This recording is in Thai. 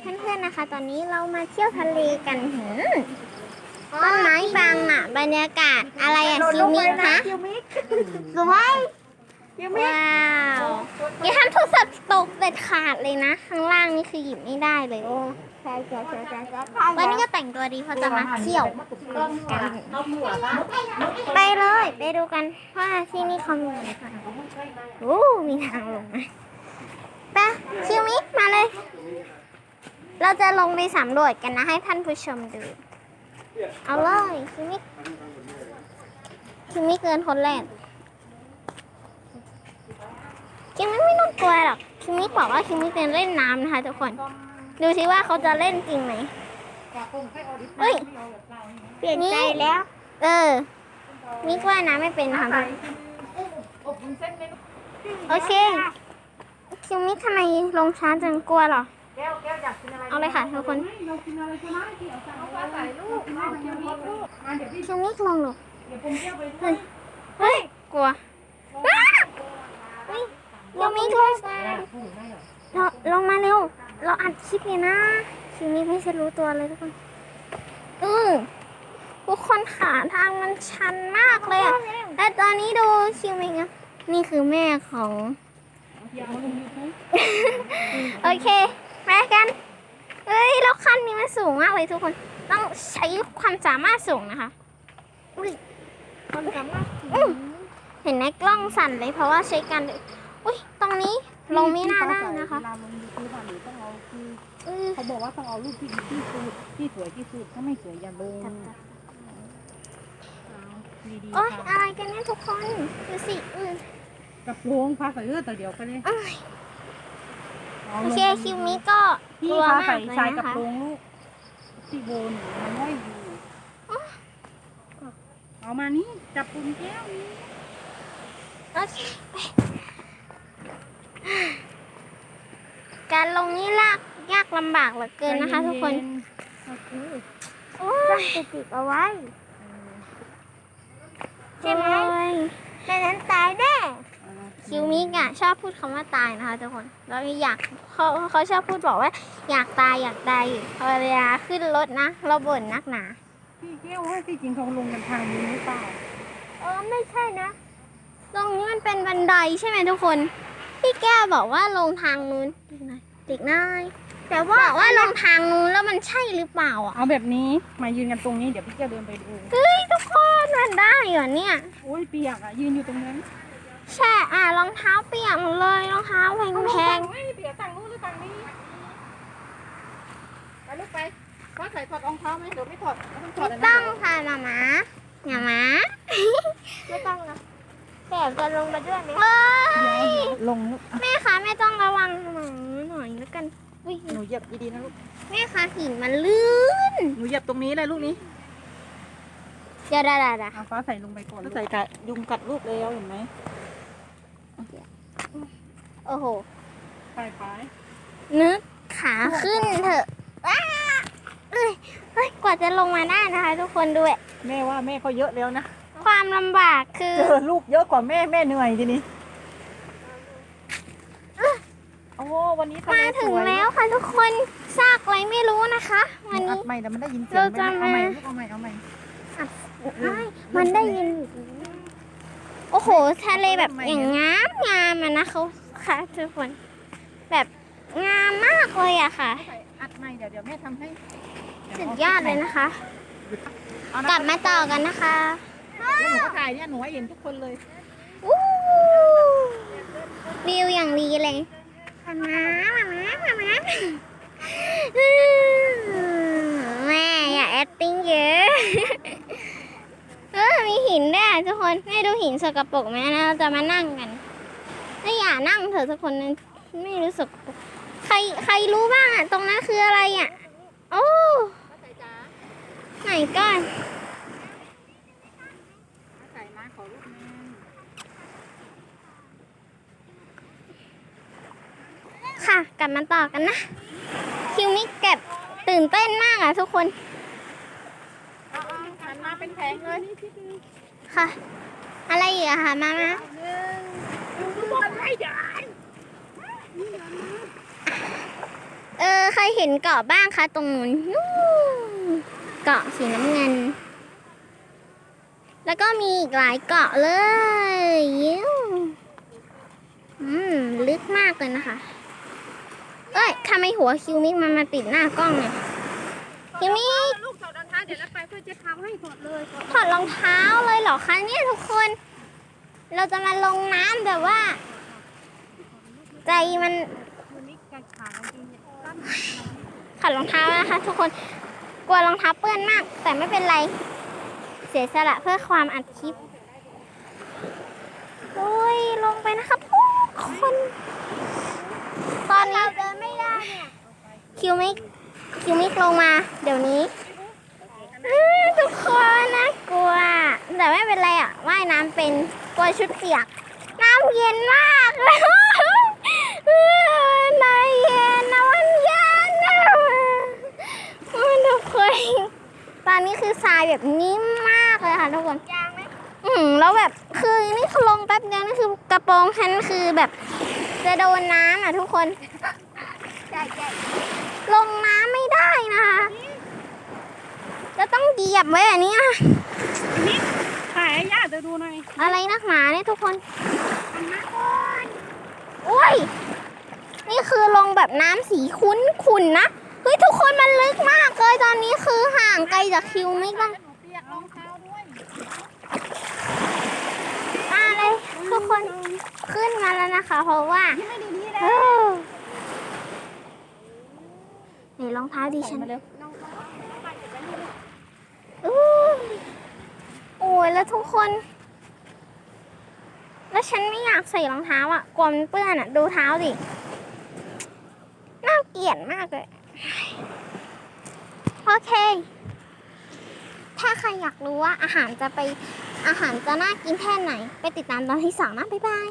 เพื่อนๆนะคะ ตอนนี้เรามาเที่ยวทะเลกันหืมต้นไม้บังอะ บรรยากาศอะไรอะคิวมิกคะคิวมิกสวยคิวมิกว้าวอย่าทำโทรศัพท์ตกเด็ดขาดเลยนะ ข้างล่างนี่คือหยิบไม่ได้เลยใช่ใช่ใช่ใช่ใช่วันนี้ก็แต่งตัวดีเพราะจะมาเที่ยวกันน้ำหัวนะไปเลย ไปดูกันว่าที่นี่เขามีอะไรบ้างโอ้มีทางลงไหมไปคิวมิกมาเลย เราจะลงไปสำรวจกันนะให้ท่านผู้ชมดู เอาเลยคิมิคิมิเกินคนแรกคิมิไม่ต้องกลัวหรอกคิมิบอกว่าคิมิเป็นเล่นน้ำนะคะทุกคน ดูสิว่าเขาจะเล่นจริงไหมเฮ้ย เปลี่ยนใจแล้ว เออ มิกว่าน้ำไม่เป็นนะคะโอเคคิมิทำไมลงช้าจังกลัวหรอ แก้วแก้วอยากกินอะไรเอาเลยค่ะทุกคนเรากินอะไรก็ได้ที่เอาสั่งเอาฟ้าใส่ลูกมาคิวมิกลูกมาเดี๋ยวพี่คิวมิกลงหรอเดี๋ยวผมเที่ยวไปด้วยเฮ้ยกลัวอ้าเฮ้ยคิวมิกลงเราลงมาเร็ว เราอัดคลิปเลยนะคิวมิกไม่ใช่รู้ตัวเลยทุกคนอือทุกคนขาทางมันชันมากเลยอะแต่ตอนนี้ดูคิวมิกอะนี่คือแม่ของ โอเค ไปกัน เอ้ยแล้วคันนี้มันสูงมากเลยทุกคน ต้องใช้ความสามารถสูงนะคะ อุ้ยคนสามารถอื้อเห็นในกล้องสั่นเลยเพราะว่าใช้การอุ้ยตรงนี้ลงไม่น่าได้นะคะเวลาลงยูทูบหรือต้องเอาคือเออเขาบอกว่าต้องเอารูปที่ดีที่สุดที่สวยที่สุดถ้าไม่สวยอย่าลงดีๆโอ๊ยค่ะอะไรกันเนี่ยทุกคนดูสิอือกระโปรงฟ้าใส่เลือดแต่เดียวกันเลยเอ้ย โอเคคิวมิก็กพี่ลัวฟ้ามากใส่เลยชายกนะระคะโปรงลูกที่โบนมันห้อยอยู่เอามานี่จับปุ่มแก้วนี้โอเคไปการลงนี่ลากยากลำบากเหลือเกินนะคะ ทุกคนโอ้ยติดเอาไว้ ใช่ไหม ไม่นั้นตายแน่ คิวมิกอะชอบพูดคำว่าตายนะคะทุกคนแล้วอยากเขาเขาชอบพูดบอกว่า อยากตายอยากตายอยู่พอเวลาขึ้นรถนะ เราบ่นนักหนาพี่แก้วว่าที่จริงเขาลงกันทางนี้หรือเปล่าเออไม่ใช่นะ ตรงนี้มันเป็นบันไดใช่ไหมทุกคน พี่แก้วบอกว่าลงทางนู้นเด็กน้อยแต่ว่าบอกว่าลงทางนู้นแล้วมันใช่หรือเปล่าอะเอาแบบนี้มายืนกันตรงนี้เดี๋ยวพี่แก้วเดินไปดูเฮ้ยทุกคนมันได้เหรอเนี่ยโอ้ยเปียกอะยืนอยู่ตรงนั้น ใช่อะรองเท้าเปียกหมดเลยรองเท้าแพงไม่เปียกต่างนู้นหรือต่างนี้ไปลูกไปฟ้าใส่ถอดรองเท้าไหมเดี๋ยวไม่ถอดไม่ต้องถอดๆอันต้นั้อนงค่ะหมามาหมามาไม่ต้องนะแต่จะลงมาด้วยไหมเฮ้ยลงลูกแม่คะแม่ต้องระวังหนูหน่อยแล้วกันอุ้ยหนูเหยียบดีๆนะลูกแม่คะหินมันลื่นหนูเหยียบตรงนี้เลยลูกนี้เดี๋ยวดาดาดาเอาฟ้าใส่ลงไปก่อนใส่กัดยุงกัดลูกแล้วเห็นไหม โอ้โห ไปไปนึกขาขึ้นเถอะว้าเอ้ยเฮ้ย กว่าจะลงมาได้นะคะ ทุกคนด้วย แม่ว่าแม่เขาเยอะแล้วนะ ความลำบากคือเจอลูกเยอะกว่าแม่แม่เหนื่อยทีนี้โอ้วันนี้ทะเลมาถึสงวยแล้วค่ะทุกคนซากอะไรไม่รู้นะคะหวันนูอันี้ ดใหม่แต่มันได้ยินเสียงเราไหมจะเอาใหม่มาลูกเอาใหม่เอาใหม่ ไม่มันได้ยินอยู่ โอ้โห ทะเลแบบอย่างงามงามอะนะเขาค่ะทุกคน แบบงามมากเลยอะค่ะใส่อัดใหม่เดี๋ยวเดี๋ยวแม่ทำให้สุดยอดเลยนะคะ เอานะกลับมาต่อกันนะคะแล้วหนูก็ถ่ายเนี่ยหนูให้เห็นทุกคนเลยอู้วิวอย่างดีเลยมามามามามามาอืมแม่อย่า acting เยอะ เออมีหินด้วยอะทุก คนให้ดูหินสกปรกไหมนะเราจะมานั่งกันถ้าอย่านั่งเถอะทุกคนนั้นไม่รู้สึกปรกใครใครรู้บ้างอะตรงนั้นคืออะไรอะโอ้ไหนก่อนใส่มาขอรูปนึงค่ะ กลับมาต่อกันนะ คิวมิกเก็บตื่นเต้นมากอะทุกคนเอาเอาหันมาเป็นแผงเลย ค่ะ อะไรอีกอะคะมามาหนึ่งดูบอลไม่ได้เอเอใครเห็นเกาะบ้างคะตรงนู้นนู่นเกาะสีน้ำเงิน แล้วก็มีอีกหลายเกาะเลยยิ้วอืมลึกมากเลยนะคะ เอ้ยทำไมหัวคิวมิกมันมาติดหน้ากล้องเนี่ยคิวมิก จะทำให้ถอดเลยถอดรองเท้าเลยเหรอคะเนี่ยทุกคน เราจะมาลงน้ำแบบว่า ใจมันวันนี้การขากางเกงเนี่ยตั้นขัดรองเท้านะคะ ทุกคนกลัวรองเท้าเปื้อนมาก แต่ไม่เป็นไร เสียสละเพื่อความอัดคลิปโอ้ยลงไปนะคะทุกคน ตอนนี้เดินไม่ได้เนี่ยคิวมิกคิวมิกลงมา เดี๋ยวนี้ ทุกคนนะกลัว แต่ไม่เป็นไรอะว่ายน้ำเป็นกลัวชุดเปียก น้ำเย็นมากเลยน้ำเย็นนะมันเย็นนะมันทุกคนตอนนี้คือทรายแบบนิ่มมากเลยค่ะทุกคนยางไหมอืมแล้วแบบคือนี่คลงแป๊บเดียวนี่คือกระโปรงฉันคือแบบ จะโดนน้ำอะทุกคนลงน้ำไม่ได้นะคะ บไว้แบบนี้อะนี่ถ่ายให้ย่าเดี๋ยวดูหน่อยอะไรนักหนาเนี่ยทุกคนอันนั้นก่อนอุ้ย นี่คือลงแบบน้ำสีคุ้นขุนนะเฮ้ยทุกคนมันลึกมากเลยตอนนี้คือห่างไกลจากคิวไม่ได้หนูเปียกรองเท้าด้วยมาเลยทุกคนขึ้นมาแล้วนะคะ เพราะว่ายิ้มให้ดีๆนะเออนี่รองเท้าดิฉันมาเร็ว อู้โอ้ ยแล้วทุกคน แล้วฉันไม่อยากใส่รองเท้าอะกลัวมันเปื้อนอะ ดูเท้าดิ น่าเกลียดมากเลย โอเค ถ้าใครอยากรู้ว่าอาหารจะไปอาหารจะน่ากินแค่ไหน ไปติดตามตอนที่สองนะ บ๊ายบาย